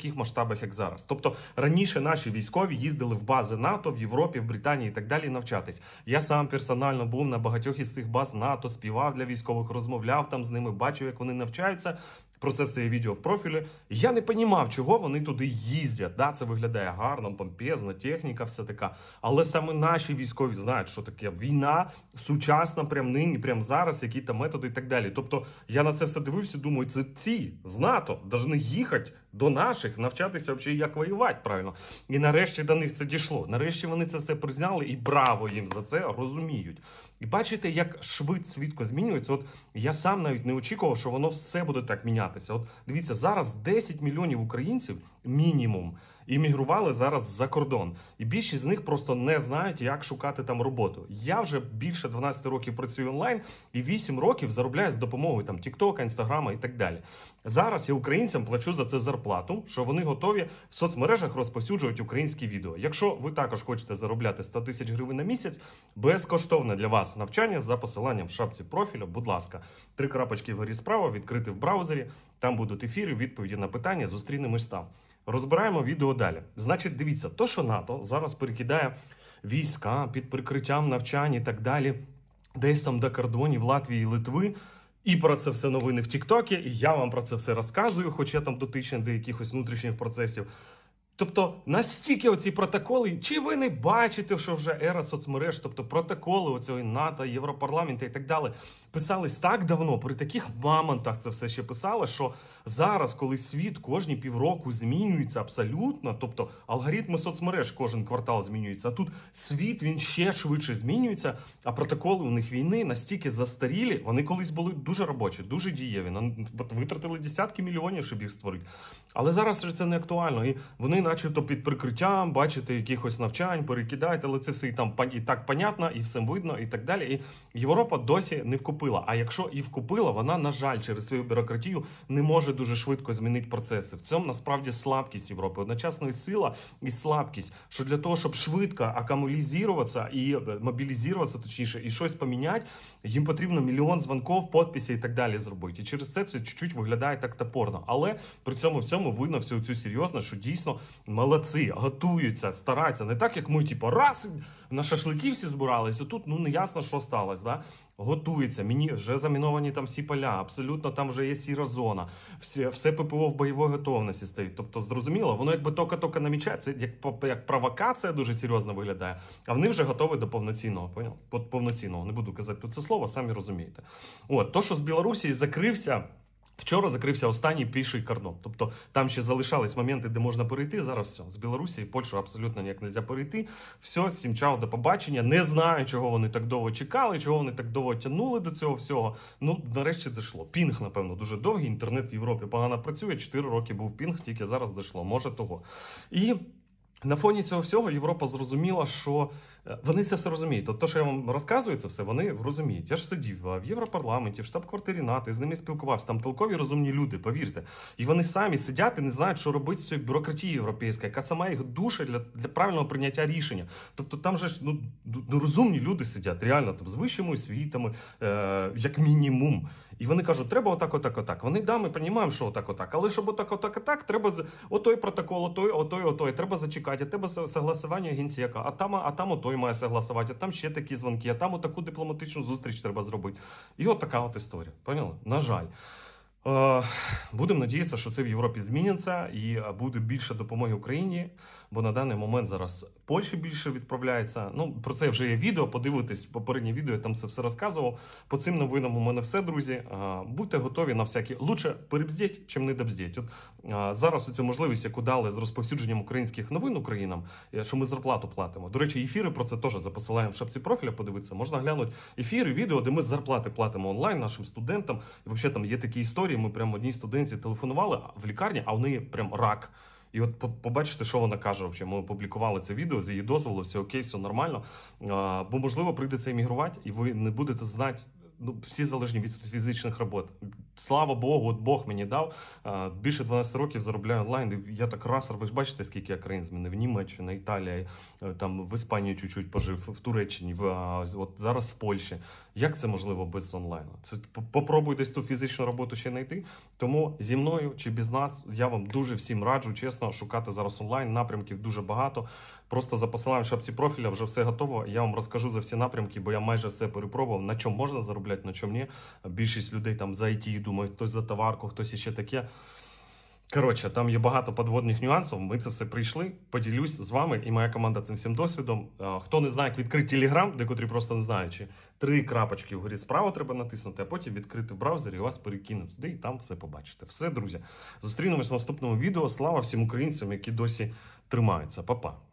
таких масштабах, як зараз. Тобто раніше наші військові їздили в бази НАТО в Європі, в Британії і так далі навчатись. Я сам персонально був на багатьох із цих баз НАТО, співав для військових, розмовляв там з ними, бачив, як вони навчаються. Про це все є відео в профілі. Я не понімав, чого вони туди їздять. Да, це виглядає гарно, помпезно, техніка, все така. Але саме наші військові знають, що таке війна сучасна, прям нині, прям зараз, які там методи і так далі. Тобто я на це все дивився, думаю, це ці з НАТО повинні їхати до наших, навчатися взагалі, як воювати правильно. І нарешті до них це дійшло. Нарешті вони це все призняли, і браво їм за це розуміють. І бачите, як швид свідко змінюється. От я сам навіть не очікував, що воно все буде так мінятися. От дивіться, зараз 10 мільйонів українців мінімум іммігрували зараз за кордон, і більшість з них просто не знають, як шукати там роботу. Я вже більше 12 років працюю онлайн і 8 років заробляю з допомогою там Тіктока, Інстаграма і так далі. Зараз я українцям плачу за це зарплату, що вони готові в соцмережах розповсюджувати українські відео. Якщо ви також хочете заробляти 100 тисяч гривень на місяць, безкоштовне для вас навчання за посиланням в шапці профіля. Будь ласка, три крапочки вгорі справа, відкрити в браузері. Там будуть ефіри, відповіді на питання. Зустрінемось там. Розбираємо відео далі. Значить, дивіться, то, що НАТО зараз перекидає війська під прикриттям навчань і так далі, десь там до кордонів Латвії і Литви. І про це все новини в Тіктокі, і я вам про це все розказую, хоч я там дотичний до якихось внутрішніх процесів. Тобто настільки оці протоколи, чи ви не бачите, що вже ера соцмереж, тобто протоколи оцього НАТО, Європарламенту і так далі, писались так давно, при таких мамонтах це все ще писало, що зараз, коли світ кожні півроку змінюється абсолютно, тобто алгоритми соцмереж кожен квартал змінюється, а тут світ він ще швидше змінюється, а протоколи у них війни настільки застарілі, вони колись були дуже робочі, дуже дієві. Витратили десятки мільйонів, щоб їх створити. Але зараз вже це не актуально. І вони, начебто, під прикриттям, бачите, якихось навчань, перекидають, але це все і там і так понятно, і все видно, і так далі. І Європа досі не вкупила. А якщо і вкупила, вона, на жаль, через свою бюрократію не може дуже швидко змінити процеси. В цьому насправді слабкість Європи. Одночасно і сила, і слабкість. Що для того, щоб швидко акумулізуватися і е, мобілізуватися, точніше, і щось поміняти, їм потрібно мільйон дзвонків, підписів і так далі зробити. І через це це чуть-чуть виглядає так топорно. Але при цьому всьому видно всю цю серйозно, що дійсно молодці, готуються, стараються. Не так, як ми, типу, раз на шашлики всі збирались, отут ну не ясно, що сталося. Да? Готується, мені вже заміновані там всі поля, абсолютно там вже є сіра зона, все, все ППО в бойовій готовності стоїть. Тобто, зрозуміло, воно якби тока-тока намічається, як, як провокація дуже серйозно виглядає, а вони вже готові до повноцінного. Поняв? Повноцінного. Не буду казати тут це слово, самі розумієте. От, то, що з Білорусі закрився. Вчора закрився останній піший кордон. Тобто там ще залишались моменти, де можна перейти. Зараз все. З Білорусі в Польщу абсолютно ніяк не можна перейти. Все, всім чао, до побачення. Не знаю, чого вони так довго чекали, чого вони так довго тягнули до цього всього. Ну, нарешті дійшло. Пінг, напевно, дуже довгий. Інтернет в Європі погано працює. 4 роки був пінг, тільки зараз дійшло. Може того. І. На фоні цього всього Європа зрозуміла, що е, вони це все розуміють. Те, що я вам розказую, це все вони розуміють. Я ж сидів в Європарламенті, в штаб-квартирі НАТО, з ними спілкувався. Там толкові розумні люди, повірте. І вони самі сидять і не знають, що робити з цією бюрократією європейською, яка сама їх душа для, для правильного прийняття рішення. Тобто там же ж ну, ну розумні люди сидять, реально там з вищими освітами, е, як мінімум. І вони кажуть, треба отак, отак, отак. Вони да, ми розуміємо, що отак, отак. Але щоб отак, отак, отак, треба з отой протокол, отой, отой, отой. Треба зачекати. А со- согласування генсека, а там, а там отой має согласувати, а там ще такі дзвонки, а там отаку дипломатичну зустріч треба зробити. І от така от історія. Поняли? На жаль. Е, Будемо надіятися, що це в Європі зміниться і е, буде більше допомоги Україні, бо на даний момент зараз Польщі більше відправляється. Ну про це вже є відео. Подивитись попереднє відео, я там це все розказував. По цим новинам у мене все, друзі. Будьте готові на всякі лучше перебздіть, чим не добздіть. От зараз цю можливість, яку дали з розповсюдженням українських новин Українам, е, що ми зарплату платимо. До речі, ефіри про це теж за посиланням в шапці профіля. Подивитися, можна глянути ефіри, відео, де ми зарплати платимо онлайн нашим студентам. І взагалі там є такі історії. Ми прямо одній студентці телефонували в лікарні, а в неї прям рак. І от по- побачите, що вона каже. Взагалі. Ми опублікували це відео з її дозволу, все окей, все нормально. Бо можливо прийдеться емігрувати, і ви не будете знати. Ну, всі залежні від фізичних робот. Слава Богу, от Бог мені дав. Більше 12 років заробляю онлайн. Я так раз, ви ж бачите, скільки я країн змінив. Німеччина, Італія, е, там в Іспанії чуть-чуть пожив, в Туреччині, в от зараз в Польщі. Як це можливо без онлайну? Це попробуй десь ту фізичну роботу ще знайти. Тому зі мною чи без нас я вам дуже всім раджу, чесно, шукати зараз онлайн. Напрямків дуже багато. Просто за посиланням в шапці профіля вже все готово. Я вам розкажу за всі напрямки, бо я майже все перепробував. На чому можна заробляти, на чому ні. Більшість людей там за IT думають, хтось за товарку, хтось іще таке. Коротше, там є багато подводних нюансів. Ми це все прийшли. Поділюсь з вами і моя команда цим всім досвідом. Хто не знає, як відкрити Telegram, декотрі просто не знаючи, три крапочки вгорі справа треба натиснути, а потім відкрити в браузері і вас перекинуть туди, і там все побачите. Все, друзі. Зустрінемось в наступному відео. Слава всім українцям, які досі тримаються. Па-па.